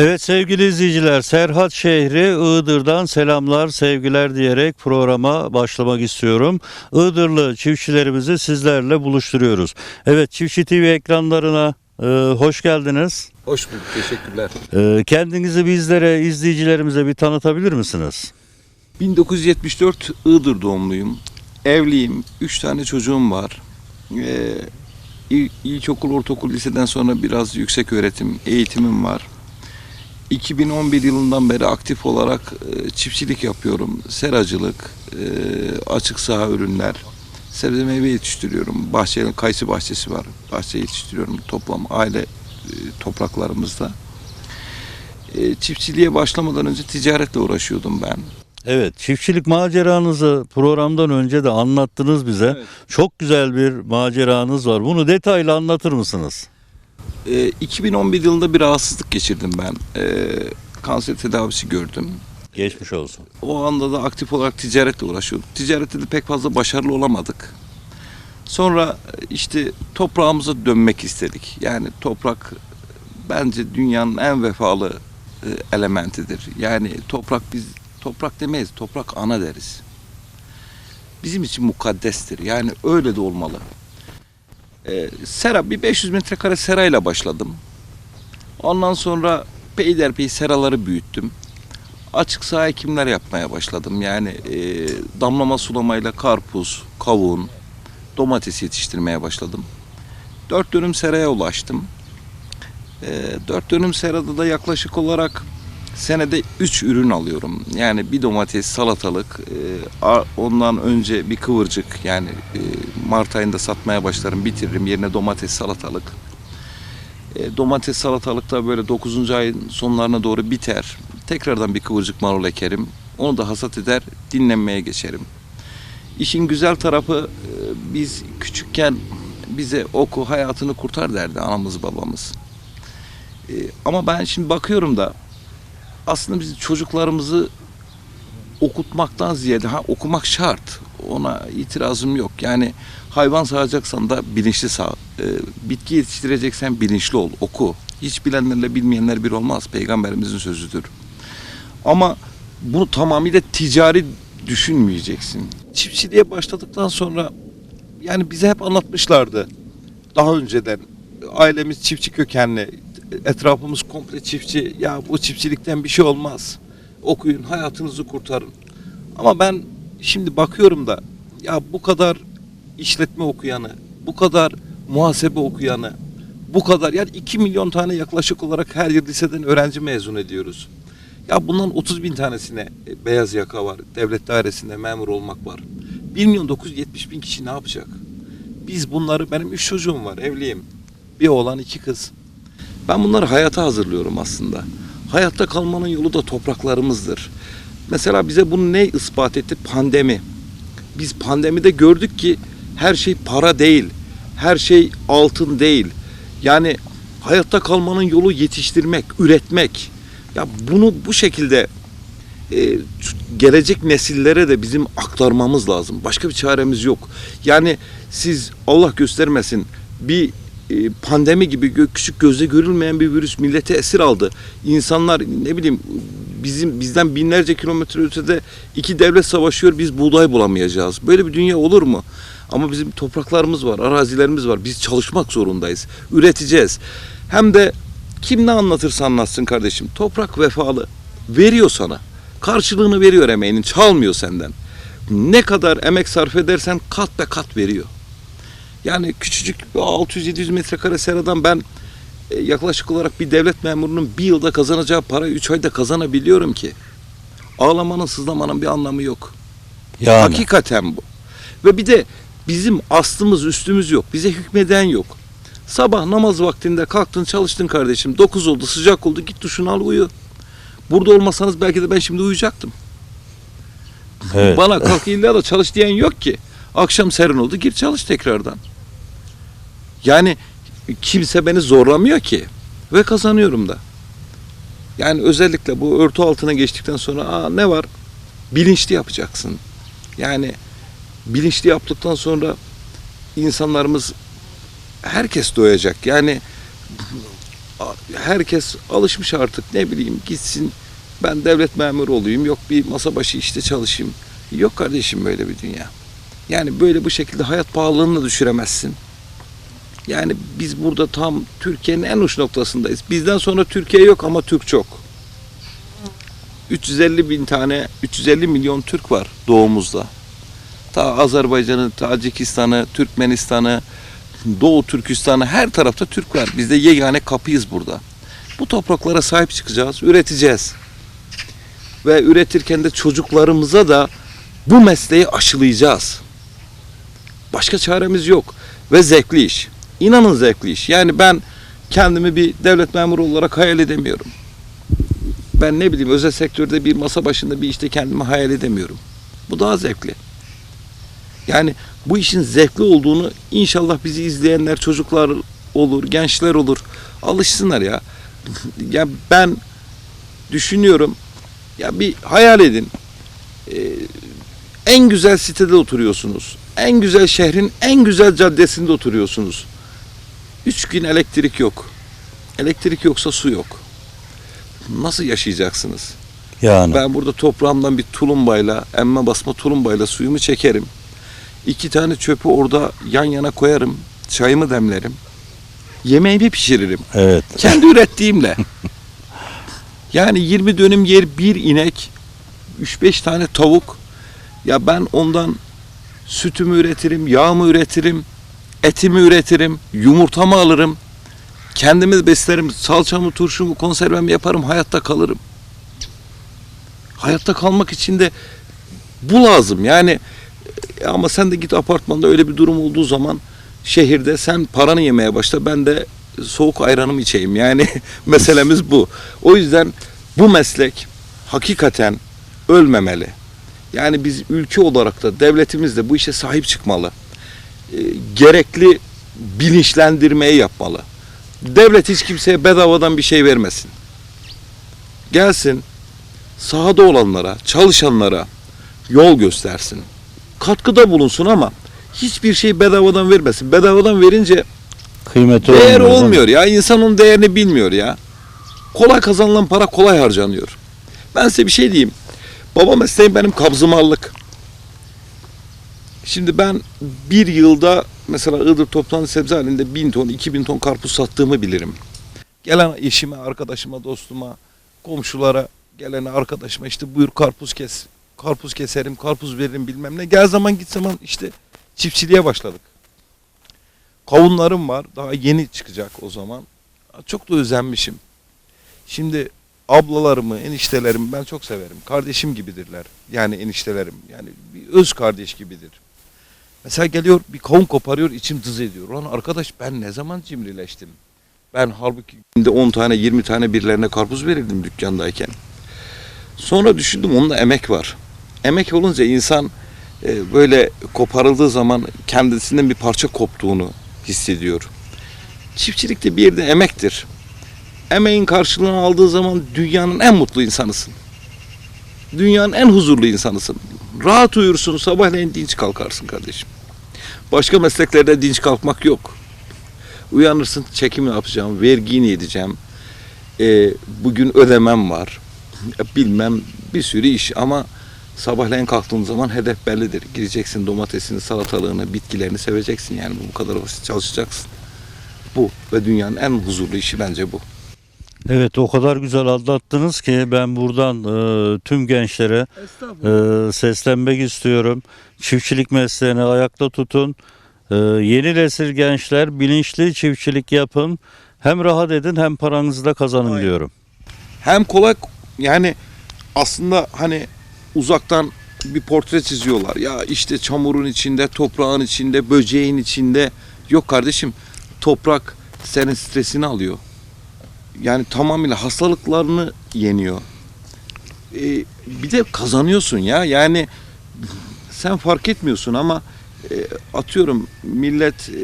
Evet sevgili izleyiciler Serhat şehri Iğdır'dan selamlar sevgiler diyerek programa başlamak istiyorum. Iğdırlı çiftçilerimizi sizlerle buluşturuyoruz. Evet Çiftçi TV ekranlarına e, hoş geldiniz. Hoş bulduk, teşekkürler. E, kendinizi bizlere izleyicilerimize bir tanıtabilir misiniz? 1974 Iğdır doğumluyum. Evliyim, 3 tane çocuğum var. Ee, il- ilkokul, ortaokul, liseden sonra biraz yüksek öğretim eğitimim var. 2011 yılından beri aktif olarak e, çiftçilik yapıyorum. Seracılık, e, açık saha ürünler, sebze meyve yetiştiriyorum. Bahçe, kayısı bahçesi var. Bahçe yetiştiriyorum toplam aile e, topraklarımızda. Çiftçiliğe başlamadan önce ticaretle uğraşıyordum ben. Evet çiftçilik maceranızı programdan önce de anlattınız bize. Evet. Çok güzel bir maceranız var. Bunu detaylı anlatır mısınız? Ee, 2011 yılında bir rahatsızlık geçirdim ben. Ee, kanser tedavisi gördüm. Geçmiş olsun. O anda da aktif olarak ticaretle uğraşıyorduk. Ticarette de pek fazla başarılı olamadık. Sonra işte toprağımıza dönmek istedik. Yani toprak bence dünyanın en vefalı e, elementidir. Yani toprak biz toprak demeyiz, toprak ana deriz. Bizim için mukaddestir. Yani öyle de olmalı. Ee, sera bir 500 metrekare serayla başladım. Ondan sonra peyderpey seraları büyüttüm. Açık saha ekimler yapmaya başladım. Yani e, damlama sulamayla karpuz, kavun, domates yetiştirmeye başladım. Dört dönüm seraya ulaştım. E, dört dönüm serada da yaklaşık olarak senede üç ürün alıyorum. Yani bir domates, salatalık, e, ondan önce bir kıvırcık yani e, Mart ayında satmaya başlarım, bitiririm. Yerine domates, salatalık. E, domates, salatalık da böyle 9. ayın sonlarına doğru biter. Tekrardan bir kıvırcık marul ekerim. Onu da hasat eder, dinlenmeye geçerim. İşin güzel tarafı biz küçükken bize oku hayatını kurtar derdi anamız babamız. Ama ben şimdi bakıyorum da aslında biz çocuklarımızı okutmaktan ziyade ha okumak şart. Ona itirazım yok. Yani hayvan sağacaksan da bilinçli sağ. E, bitki yetiştireceksen bilinçli ol, oku. Hiç bilenlerle bilmeyenler bir olmaz. Peygamberimizin sözüdür. Ama bunu tamamıyla ticari düşünmeyeceksin. Çiftçiliğe başladıktan sonra yani bize hep anlatmışlardı. Daha önceden ailemiz çiftçi kökenli, etrafımız komple çiftçi. Ya bu çiftçilikten bir şey olmaz. Okuyun, hayatınızı kurtarın. Ama ben şimdi bakıyorum da ya bu kadar işletme okuyanı, bu kadar muhasebe okuyanı, bu kadar yani 2 milyon tane yaklaşık olarak her yıl liseden öğrenci mezun ediyoruz. Ya bundan 30 bin tanesine e, beyaz yaka var, devlet dairesinde memur olmak var. 1 milyon 970 bin kişi ne yapacak? Biz bunları, benim üç çocuğum var, evliyim. Bir oğlan, iki kız. Ben bunları hayata hazırlıyorum aslında. Hayatta kalmanın yolu da topraklarımızdır. Mesela bize bunu ne ispat etti? Pandemi. Biz pandemide gördük ki her şey para değil. Her şey altın değil. Yani hayatta kalmanın yolu yetiştirmek, üretmek. Ya bunu bu şekilde e, gelecek nesillere de bizim aktarmamız lazım. Başka bir çaremiz yok. Yani siz Allah göstermesin bir pandemi gibi küçük gözle görülmeyen bir virüs millete esir aldı. İnsanlar ne bileyim bizim bizden binlerce kilometre ötede iki devlet savaşıyor biz buğday bulamayacağız. Böyle bir dünya olur mu? Ama bizim topraklarımız var, arazilerimiz var. Biz çalışmak zorundayız. Üreteceğiz. Hem de kim ne anlatırsa anlatsın kardeşim. Toprak vefalı. Veriyor sana. Karşılığını veriyor emeğinin. Çalmıyor senden. Ne kadar emek sarf edersen kat be kat veriyor. Yani küçücük 600-700 metrekare seradan ben e, yaklaşık olarak bir devlet memurunun bir yılda kazanacağı parayı 3 ayda kazanabiliyorum ki. Ağlamanın sızlamanın bir anlamı yok. Yani. Hakikaten bu. Ve bir de bizim aslımız üstümüz yok. Bize hükmeden yok. Sabah namaz vaktinde kalktın çalıştın kardeşim. 9 oldu sıcak oldu git duşunu al uyu. Burada olmasanız belki de ben şimdi uyuyacaktım. Evet. Bana kalk illa da çalış diyen yok ki. Akşam serin oldu gir çalış tekrardan. Yani kimse beni zorlamıyor ki. Ve kazanıyorum da. Yani özellikle bu örtü altına geçtikten sonra Aa, ne var? Bilinçli yapacaksın. Yani bilinçli yaptıktan sonra insanlarımız herkes doyacak. Yani herkes alışmış artık ne bileyim gitsin ben devlet memuru olayım yok bir masa başı işte çalışayım. Yok kardeşim böyle bir dünya. Yani böyle bu şekilde hayat pahalılığını da düşüremezsin. Yani biz burada tam Türkiye'nin en uç noktasındayız. Bizden sonra Türkiye yok ama Türk çok. 350 bin tane, 350 milyon Türk var doğumuzda. Ta Azerbaycan'ı, Tacikistan'ı, Türkmenistan'ı, Doğu Türkistan'ı her tarafta Türk var. Biz de yegane kapıyız burada. Bu topraklara sahip çıkacağız, üreteceğiz. Ve üretirken de çocuklarımıza da bu mesleği aşılayacağız. Başka çaremiz yok. Ve zevkli iş. İnanın zevkli iş. Yani ben kendimi bir devlet memuru olarak hayal edemiyorum. Ben ne bileyim özel sektörde bir masa başında bir işte kendimi hayal edemiyorum. Bu daha zevkli. Yani bu işin zevkli olduğunu inşallah bizi izleyenler çocuklar olur, gençler olur. Alışsınlar ya. ya ben düşünüyorum ya bir hayal edin. Ee, en güzel sitede oturuyorsunuz. En güzel şehrin en güzel caddesinde oturuyorsunuz. Üç gün elektrik yok. Elektrik yoksa su yok. Nasıl yaşayacaksınız? Yani Ben burada toprağımdan bir tulumbayla, emme basma tulumbayla suyumu çekerim. İki tane çöpü orada yan yana koyarım. Çayımı demlerim. Yemeğimi pişiririm. evet. Kendi ürettiğimle. Yani 20 dönüm yer bir inek, 3-5 tane tavuk. Ya ben ondan sütümü üretirim, yağımı üretirim, etimi üretirim, yumurtamı alırım. Kendimi beslerim, salçamı, turşumu, konservemi yaparım, hayatta kalırım. Hayatta kalmak için de bu lazım. Yani e, ama sen de git apartmanda öyle bir durum olduğu zaman şehirde sen paranı yemeye başla ben de soğuk ayranımı içeyim. Yani meselemiz bu. O yüzden bu meslek hakikaten ölmemeli. Yani biz ülke olarak da devletimiz de bu işe sahip çıkmalı. E, gerekli bilinçlendirmeyi yapmalı. Devlet hiç kimseye bedavadan bir şey vermesin. Gelsin sahada olanlara, çalışanlara yol göstersin. Katkıda bulunsun ama hiçbir şey bedavadan vermesin. Bedavadan verince Kıymeti değer olmuyor, olmuyor ya. İnsan onun değerini bilmiyor ya. Kolay kazanılan para kolay harcanıyor. Ben size bir şey diyeyim. Baba mesleğim benim kabzımallık. Şimdi ben bir yılda mesela Iğdır toptan sebze halinde bin ton, iki bin ton karpuz sattığımı bilirim. Gelen eşime, arkadaşıma, dostuma, komşulara, gelene arkadaşıma işte buyur karpuz kes, karpuz keserim, karpuz veririm bilmem ne. Gel zaman git zaman işte çiftçiliğe başladık. Kavunlarım var. Daha yeni çıkacak o zaman. Çok da özenmişim. Şimdi ablalarımı, eniştelerimi ben çok severim. Kardeşim gibidirler. Yani eniştelerim. Yani bir öz kardeş gibidir. Mesela geliyor bir kavun koparıyor içim dız ediyor. Ulan arkadaş ben ne zaman cimrileştim? Ben halbuki günde 10 tane 20 tane birilerine karpuz verirdim dükkandayken. Sonra düşündüm onda emek var. Emek olunca insan e, böyle koparıldığı zaman kendisinden bir parça koptuğunu hissediyor. Çiftçilikte bir de emektir. Emeğin karşılığını aldığı zaman dünyanın en mutlu insanısın. Dünyanın en huzurlu insanısın. Rahat uyursun, sabahleyin dinç kalkarsın kardeşim. Başka mesleklerde dinç kalkmak yok. Uyanırsın, çekim yapacağım, vergini edeceğim. Ee, bugün ödemem var. Bilmem bir sürü iş ama sabahleyin kalktığın zaman hedef bellidir. Gireceksin domatesini, salatalığını, bitkilerini seveceksin yani bu kadar basit çalışacaksın. Bu ve dünyanın en huzurlu işi bence bu. Evet o kadar güzel anlattınız ki ben buradan e, tüm gençlere e, seslenmek istiyorum. Çiftçilik mesleğini ayakta tutun. E, yeni nesil gençler bilinçli çiftçilik yapın. Hem rahat edin hem paranızı da kazanın Aynen. diyorum. hem kolay yani aslında hani uzaktan bir portre çiziyorlar. Ya işte çamurun içinde, toprağın içinde, böceğin içinde. Yok kardeşim toprak senin stresini alıyor. Yani tamamıyla hastalıklarını yeniyor. Ee, bir de kazanıyorsun ya. Yani sen fark etmiyorsun ama e, atıyorum millet e,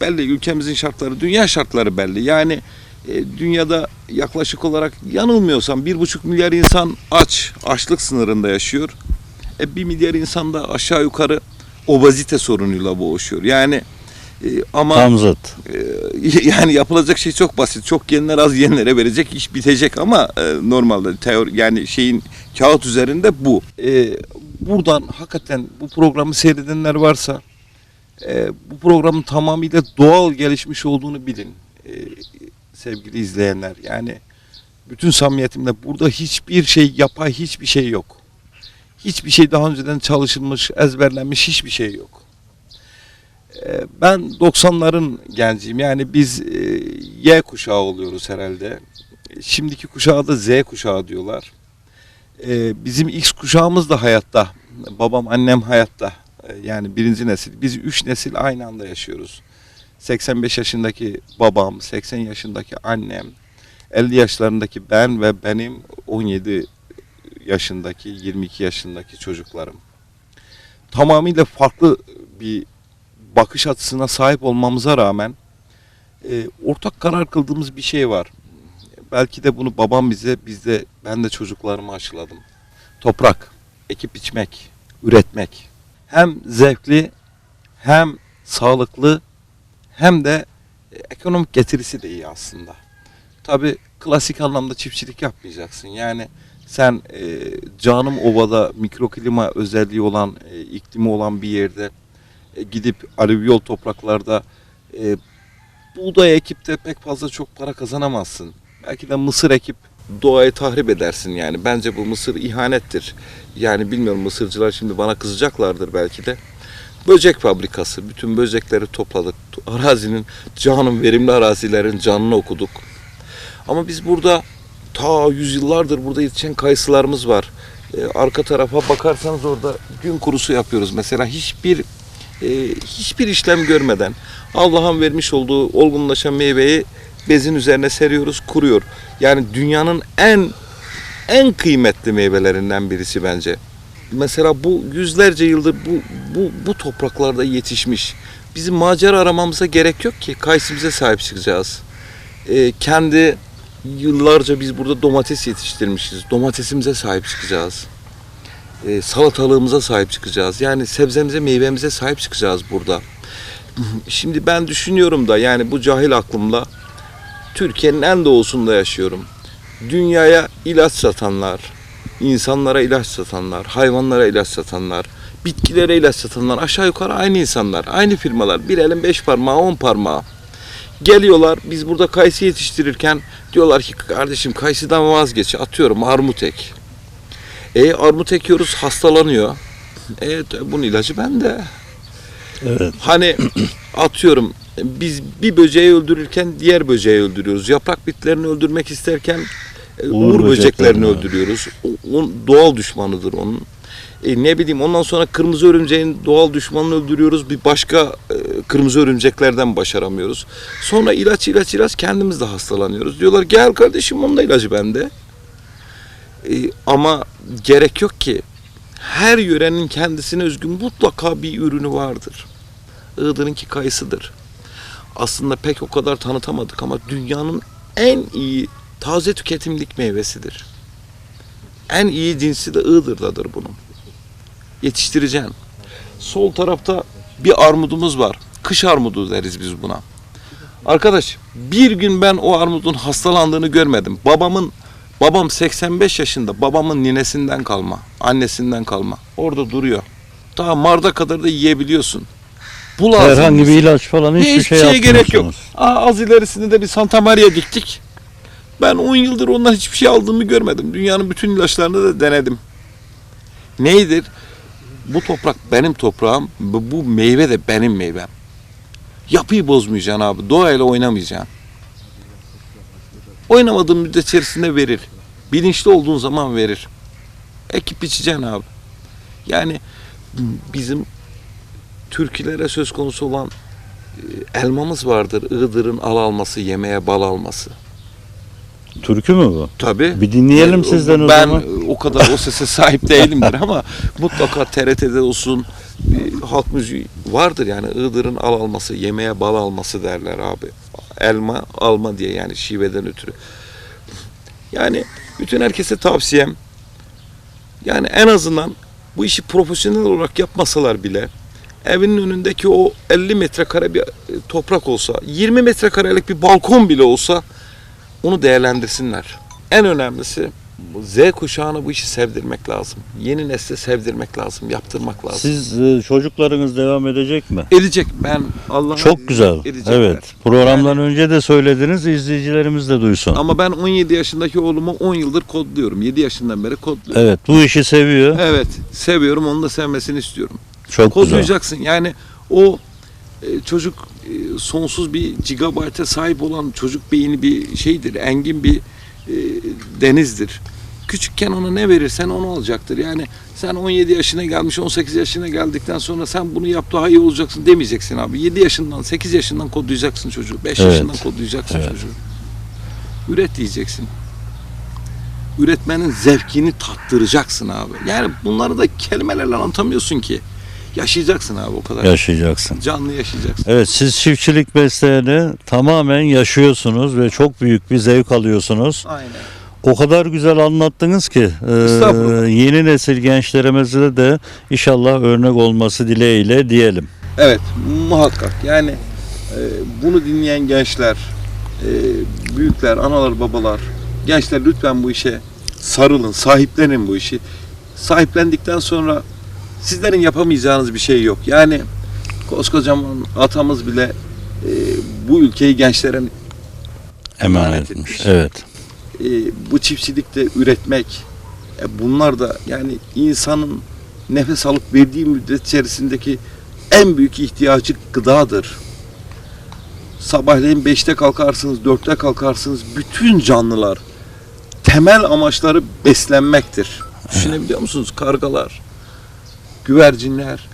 belli ülkemizin şartları, dünya şartları belli. Yani e, dünyada yaklaşık olarak yanılmıyorsam bir buçuk milyar insan aç, açlık sınırında yaşıyor. E, bir milyar insan da aşağı yukarı obezite sorunuyla boğuşuyor. Yani E, ama Tam zıt. Ee, yani yapılacak şey çok basit. Çok genler az yenilere verecek iş bitecek ama e, normalde teori yani şeyin kağıt üzerinde bu. Ee, buradan hakikaten bu programı seyredenler varsa e, bu programın tamamıyla doğal gelişmiş olduğunu bilin. Ee, sevgili izleyenler yani bütün samimiyetimle burada hiçbir şey yapay hiçbir şey yok. Hiçbir şey daha önceden çalışılmış, ezberlenmiş hiçbir şey yok. Ee, Ben 90'ların genciyim. Yani biz e, Y kuşağı oluyoruz herhalde. Şimdiki kuşağı da Z kuşağı diyorlar. Ee, Bizim X kuşağımız da hayatta. Babam, annem hayatta. Ee, Yani birinci nesil. Biz üç nesil aynı anda yaşıyoruz. 85 yaşındaki babam, 80 yaşındaki annem, 50 yaşlarındaki ben ve benim 17 yaşındaki, 22 yaşındaki çocuklarım. Tamamıyla farklı bir bakış açısına sahip olmamıza rağmen e, ortak karar kıldığımız bir şey var. Belki de bunu babam bize, biz de ben de çocuklarıma aşıladım. Toprak, ekip biçmek, üretmek. Hem zevkli, hem sağlıklı, hem de e, ekonomik getirisi de iyi aslında. Tabi klasik anlamda çiftçilik yapmayacaksın. Yani sen e, Canım Ova'da mikroklima özelliği olan, e, iklimi olan bir yerde gidip alüvyol topraklarda e, buğday ekip de pek fazla çok para kazanamazsın. Belki de mısır ekip doğayı tahrip edersin yani. Bence bu mısır ihanettir. Yani bilmiyorum mısırcılar şimdi bana kızacaklardır belki de. Böcek fabrikası. Bütün böcekleri topladık. Arazinin canım verimli arazilerin canını okuduk. Ama biz burada ta yüzyıllardır burada yetişen kayısılarımız var. Ee, arka tarafa bakarsanız orada gün kurusu yapıyoruz. Mesela hiçbir e, hiçbir işlem görmeden Allah'ın vermiş olduğu olgunlaşan meyveyi bezin üzerine seriyoruz, kuruyor. Yani dünyanın en en kıymetli meyvelerinden birisi bence. Mesela bu yüzlerce yıldır bu bu bu topraklarda yetişmiş. Bizim macera aramamıza gerek yok ki. Kayısımıza sahip çıkacağız. Ee, kendi yıllarca biz burada domates yetiştirmişiz. Domatesimize sahip çıkacağız. Ee, salatalığımıza sahip çıkacağız. Yani sebzemize, meyvemize sahip çıkacağız burada. Şimdi ben düşünüyorum da yani bu cahil aklımla Türkiye'nin en doğusunda yaşıyorum. Dünyaya ilaç satanlar, insanlara ilaç satanlar, hayvanlara ilaç satanlar, bitkilere ilaç satanlar aşağı yukarı aynı insanlar, aynı firmalar. Bir elin beş parmağı, on parmağı. Geliyorlar biz burada kayısı yetiştirirken diyorlar ki kardeşim kayısıdan vazgeç atıyorum armut ek. E armut ekiyoruz hastalanıyor. E bunun ilacı bende. Evet. Hani atıyorum biz bir böceği öldürürken diğer böceği öldürüyoruz. Yaprak bitlerini öldürmek isterken e, Uğur uğur, böceklerini öldürüyoruz. O doğal düşmanıdır onun. E, ne bileyim ondan sonra kırmızı örümceğin doğal düşmanını öldürüyoruz. Bir başka e, kırmızı örümceklerden başaramıyoruz. Sonra ilaç ilaç ilaç kendimiz de hastalanıyoruz. Diyorlar gel kardeşim onun da ilacı bende. E, ama gerek yok ki. Her yörenin kendisine özgü mutlaka bir ürünü vardır. Iğdır'ınki kayısıdır. Aslında pek o kadar tanıtamadık ama dünyanın en iyi taze tüketimlik meyvesidir. En iyi cinsi de Iğdır'dadır bunun. Yetiştireceksin. Sol tarafta bir armudumuz var. Kış armudu deriz biz buna. Arkadaş bir gün ben o armudun hastalandığını görmedim. Babamın babam 85 yaşında. Babamın ninesinden kalma, annesinden kalma. Orada duruyor. Daha Mart'a kadar da yiyebiliyorsun. Bu lazım Herhangi bir ilaç falan hiçbir Hiçbir şey şeye gerek yok. Aa, az ilerisinde de bir Santa Maria diktik. Ben 10 yıldır ondan hiçbir şey aldığımı görmedim. Dünyanın bütün ilaçlarını da denedim. Neydir? Bu toprak benim toprağım. Bu, bu meyve de benim meyvem. Yapıyı bozmayacaksın abi. Doğayla oynamayacaksın. Oynamadığın müddet içerisinde verir. Bilinçli olduğun zaman verir. Ekip biçeceksin abi. Yani bizim türkülere söz konusu olan e, elmamız vardır. Iğdır'ın al alması, yemeğe bal alması. Türkü mü bu? Tabii. Bir dinleyelim Ben- sizden o ben zaman. o kadar o sese sahip değilimdir ama mutlaka TRT'de olsun bir halk müziği vardır yani Iğdır'ın al alması, yemeğe bal alması derler abi. Elma alma diye yani şiveden ötürü. Yani bütün herkese tavsiyem yani en azından bu işi profesyonel olarak yapmasalar bile evinin önündeki o 50 metrekare bir e, toprak olsa, 20 metrekarelik bir balkon bile olsa onu değerlendirsinler. En önemlisi Z kuşağına bu işi sevdirmek lazım. Yeni nesle sevdirmek lazım, yaptırmak lazım. Siz e, çocuklarınız devam edecek mi? Edecek ben Allah'ın Çok güzel. edecekler. Evet. Programdan önce de söylediniz. izleyicilerimiz de duysun. Ama ben 17 yaşındaki oğlumu 10 yıldır kodluyorum. 7 yaşından beri kodluyorum. Evet. Bu işi seviyor. Evet, seviyorum. Onu da sevmesini istiyorum. Çok güzel. Kodlayacaksın. Yani o e, çocuk e, sonsuz bir gigabayta sahip olan çocuk beyni bir şeydir. Engin bir e, denizdir. Küçükken ona ne verirsen onu alacaktır. Yani sen 17 yaşına gelmiş 18 yaşına geldikten sonra sen bunu yap daha iyi olacaksın demeyeceksin abi. 7 yaşından 8 yaşından kodlayacaksın çocuğu. 5 Evet. yaşından kodlayacaksın Evet. çocuğu. Üret diyeceksin. Üretmenin zevkini tattıracaksın abi. Yani bunları da kelimelerle anlatamıyorsun ki. Yaşayacaksın abi o kadar. Yaşayacaksın. Canlı yaşayacaksın. Evet siz çiftçilik mesleğini tamamen yaşıyorsunuz ve çok büyük bir zevk alıyorsunuz. Aynen. O kadar güzel anlattınız ki e, yeni nesil gençlerimize de inşallah örnek olması dileğiyle diyelim. Evet muhakkak yani e, bunu dinleyen gençler, e, büyükler, analar, babalar, gençler lütfen bu işe sarılın, sahiplenin bu işi. Sahiplendikten sonra sizlerin yapamayacağınız bir şey yok. Yani koskocaman atamız bile e, bu ülkeyi gençlere Emanet Emanet etmiş. etmiş. Evet. e, bu çiftçilikte üretmek e, bunlar da yani insanın nefes alıp verdiği müddet içerisindeki en büyük ihtiyacı gıdadır. Sabahleyin 5'te kalkarsınız, 4'te kalkarsınız. Bütün canlılar temel amaçları beslenmektir. Düşünebiliyor musunuz? Kargalar, güvercinler,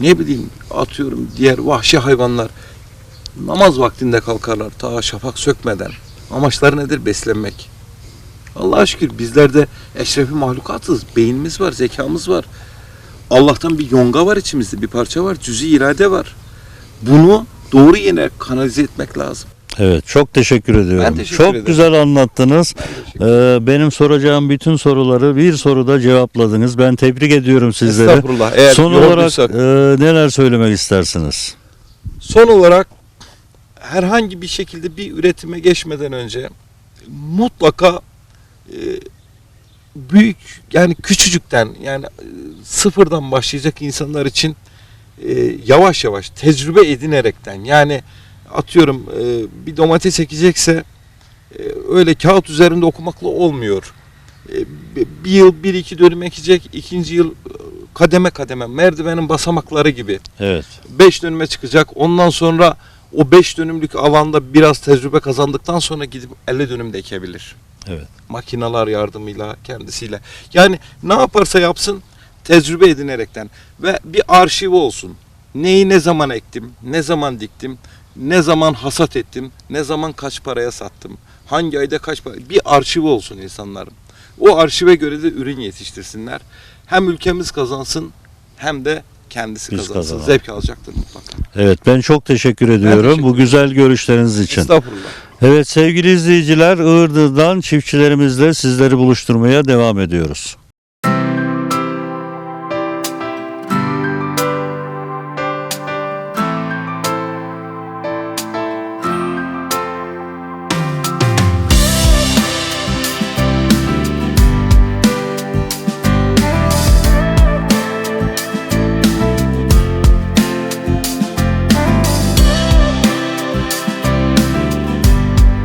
ne bileyim atıyorum diğer vahşi hayvanlar namaz vaktinde kalkarlar ta şafak sökmeden. Amaçları nedir? Beslenmek. Allah'a şükür bizler de eşrefi mahlukatız. Beynimiz var, zekamız var. Allah'tan bir yonga var içimizde, bir parça var, cüzi irade var. Bunu doğru yere kanalize etmek lazım. Evet çok teşekkür ediyorum. teşekkür çok ederim. güzel anlattınız. Ben Ee, benim soracağım bütün soruları bir soruda cevapladınız. Ben tebrik ediyorum sizleri. Estağfurullah. Eğer Son olarak e, neler söylemek istersiniz? Son olarak herhangi bir şekilde bir üretime geçmeden önce mutlaka e, büyük yani küçücükten yani e, sıfırdan başlayacak insanlar için e, yavaş yavaş tecrübe edinerekten yani atıyorum e, bir domates ekecekse e, öyle kağıt üzerinde okumakla olmuyor. E, bir- yıl bir iki dönüm ekecek, ikinci yıl e, kademe kademe merdivenin basamakları gibi Evet. 5 dönüme çıkacak. Ondan sonra o 5 dönümlük alanda biraz tecrübe kazandıktan sonra gidip 50 dönüm de ekebilir. Evet. Makinalar yardımıyla, kendisiyle. Yani ne yaparsa yapsın tecrübe edinerekten ve bir arşivi olsun. Neyi ne zaman ektim, ne zaman diktim, ne zaman hasat ettim, ne zaman kaç paraya sattım, hangi ayda kaç para, bir arşivi olsun insanların. O arşive göre de ürün yetiştirsinler. Hem ülkemiz kazansın hem de kendisi Biz kazansın. kazanalım. Zevk alacaktır mutlaka. Evet ben çok teşekkür ediyorum teşekkür bu güzel görüşleriniz için. Estağfurullah. Evet sevgili izleyiciler Iğdır'dan çiftçilerimizle sizleri buluşturmaya devam ediyoruz.